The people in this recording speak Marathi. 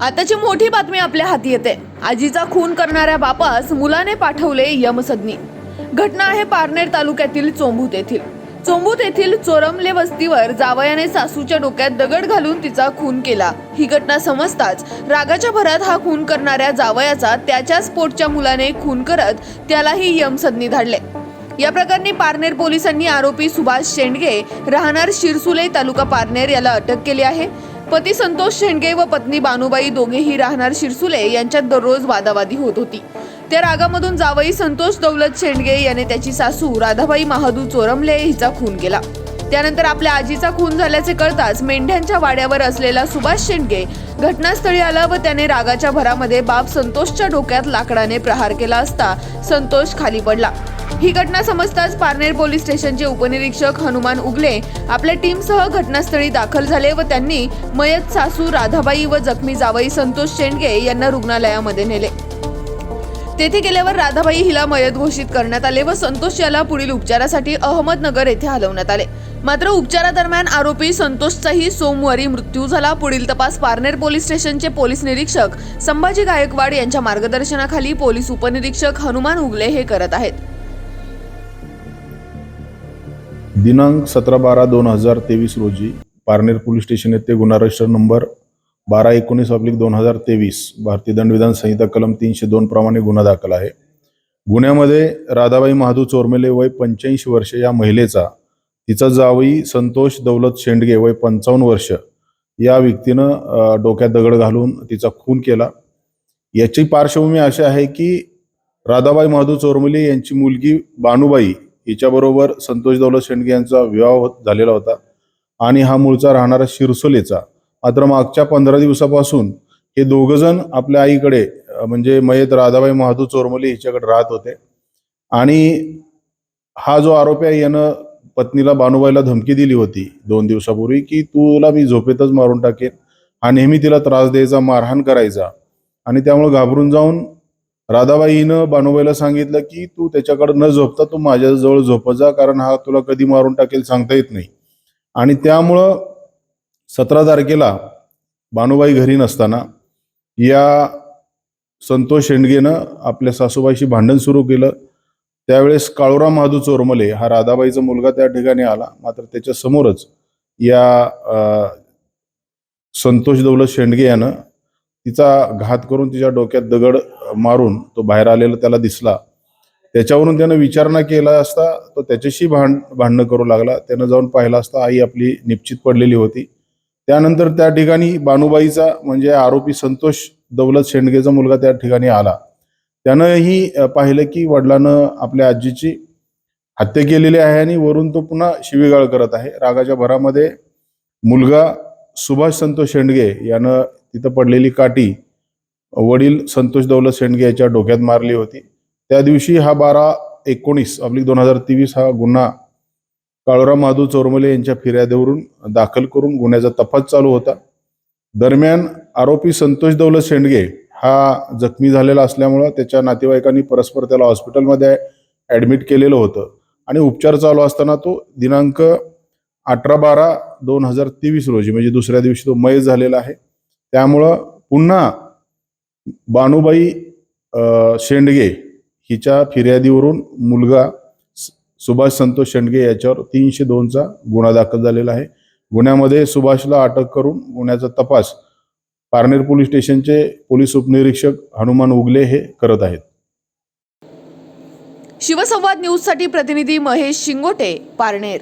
आताची मोठी बातमी आपल्या हाती येते. आजीचा खून करणाऱ्या बापास मुलाने पाठवले यमसदनी. घटना आहे पारनेर तालुक्यातील चोंबूत येथील. चोंबूत येथील चोरमले वस्तीवर जावयाने सासूच्या डोक्यात दगड घालून तिचा खून केला. ही घटना समजताच रागाच्या भरात हा खून करणाऱ्या जावयाचा त्याच्याच पोटच्या मुलाने खून करत त्यालाही यमसदनी धाडले. या प्रकरणी पारनेर पोलिसांनी आरोपी सुभाष शेंडगे राहणार शिरसुले तालुका पारनेर याला अटक केली आहे. पती संतोष शेंडगे व पत्नी बानुबाई दोघेही राहणार शिरसुले यांच्यात दररोज वादावादी होत होती. त्या रागामधून जावई संतोष दौलत शेंडगे याने त्याची सासू राधाबाई महादू चोरमले हिचा खून केला. त्यानंतर आपल्या आजीचा खून झाल्याचे कळताच मेंढ्यांच्या वाड्यावर असलेला सुभाष शेंडगे घटनास्थळी आला व त्याने रागाच्या भरामध्ये बाप संतोषच्या डोक्यात लाकडाने प्रहार केला असता संतोष खाली पडला. ही घटना समजताच पारनेर पोलीस स्टेशनचे उपनिरीक्षक हनुमान उगले आपल्या टीमसह घटनास्थळी दाखल झाले व त्यांनी मयत सासू राधाबाई व जखमी जावई संतोष शेंडगे यांना रुग्णालयामध्ये नेले. तेथे गेल्यावर राधाबाई हिला मयत घोषित करण्यात आले व संतोष याला पुढील उपचारासाठी अहमदनगर येथे हलवण्यात आले. मात्र उपचारादरम्यान आरोपी संतोषचाही सोमवारी मृत्यू झाला. पुढील तपास पारनेर पोलीस स्टेशनचे पोलीस निरीक्षक संभाजी गायकवाड यांच्या मार्गदर्शनाखाली पोलीस उपनिरीक्षक हनुमान उगले हे करत आहेत. दिनांक सतरा बारा दोन हजार तेवीस रोजी पारनेर पोलीस स्टेशन येथे गुन्हा रजिस्टर नंबर बारा एकोणीस ऑब्लिक दोन हजार तेवीस भारतीय दंडविधान संहिता कलम तीनशे दोन प्रमाणे गुन्हा दाखल आहे. गुन्ह्यामध्ये राधाबाई महादू चोरमेले वय पंच्याऐंशी वर्ष या महिलेचा तिचा जावई संतोष दौलत शेंडगे वय पंचावन्न वर्ष या व्यक्तीनं डोक्यात दगड घालून तिचा खून केला. याची पार्श्वभूमी अशी आहे की राधाबाई महादू चोरमले यांची मुलगी बानुबाई हिच्याबरोबर संतोष दौलत शेंडगे यांचा विवाह होत झालेला होता. आणि हा मूळचा राहणारा शिरसोलेचा. मात्र मागच्या पंधरा दिवसापासून हे दोघंजण आपल्या आईकडे म्हणजे मयत राधाबाई महादू चोरमली हिच्याकडे राहत होते. आणि हा जो आरोपी आहे यानं पत्नीला बानुबाईला धमकी दिली होती दोन दिवसापूर्वी की तुला मी झोपेतच मारून टाकेन. हा नेहमी तिला त्रास द्यायचा मारहाण करायचा. आणि त्यामुळे घाबरून जाऊन राधाबाईनं बानुबाईला सांगितलं की तू त्याच्याकडे न झोपता तू माझ्याजवळ झोपत जा कारण हा तुला कधी मारून टाकेल सांगता येत नाही. आणि त्यामुळं सतरा तारखेला बानुबाई घरी नसताना या संतोष शेंडगेनं आपल्या सासूबाईशी भांडण सुरू केलं. त्यावेळेस काळोराम महादू चोरमले हा राधाबाईचा मुलगा त्या ठिकाणी आला. मात्र त्याच्या समोरच या संतोष दौलत शेंडगे यानं तिचा घात करून तिच्या डोक्यात दगड मारून तो बाहेर आलेला त्याला दिसला. त्याच्यावरून त्यानं विचारणा केला असता तो त्याच्याशी भांड भांडणं करू लागला. त्यानं जाऊन पाहिला असता आई आपली निश्चित पडलेली होती. त्यानंतर त्या ठिकाणी बानुबाईचा म्हणजे आरोपी संतोष दौलत शेंडगेचा मुलगा त्या ठिकाणी आला. त्यानंही पाहिलं की वडिलानं आपल्या आजीची हत्या केलेली आहे आणि वरून तो पुन्हा शिवीगाळ करत आहे. रागाच्या भरामध्ये मुलगा सुभाष संतोष शेंडगे यानं तिथं पडलेली काठी वडील संतोष दौलत शेंडगे याच्या डोक्यात मारली होती. त्या दिवशी हा बारा एकोणीस अब्लिक दोन हजार तेवीस हा गुन्हा काळोराम महादू चोरमले यांच्या फिर्यादीवरून दाखल करून गुन्ह्याचा तपास चालू होता. दरम्यान आरोपी संतोष दौलत शेंडगे हा जखमी झालेला असल्यामुळं त्याच्या नातेवाईकांनी परस्पर त्याला हॉस्पिटलमध्ये ॲडमिट केलेलं होतं आणि उपचार चालू असताना तो दिनांक अठरा बारा दोन हजार तेवीस रोजी म्हणजे दुसऱ्या दिवशी तो मयत झालेला आहे. त्यामुळं पुन्हा बानुबाई शेंडगे हिच्या फिर्यादीवरून मुलगा सुभाष संतोष शेंडगे याच्यावर तीनशे दोनचा गुन्हा दाखल झालेला आहे. गुन्ह्यामध्ये सुभाषला अटक करून गुन्ह्याचा तपास पारनेर पोलीस स्टेशनचे पोलीस उपनिरीक्षक हनुमान उगले हे करत आहेत. शिवसंवाद न्यूजसाठी प्रतिनिधी महेश शिंगोटे पारनेर.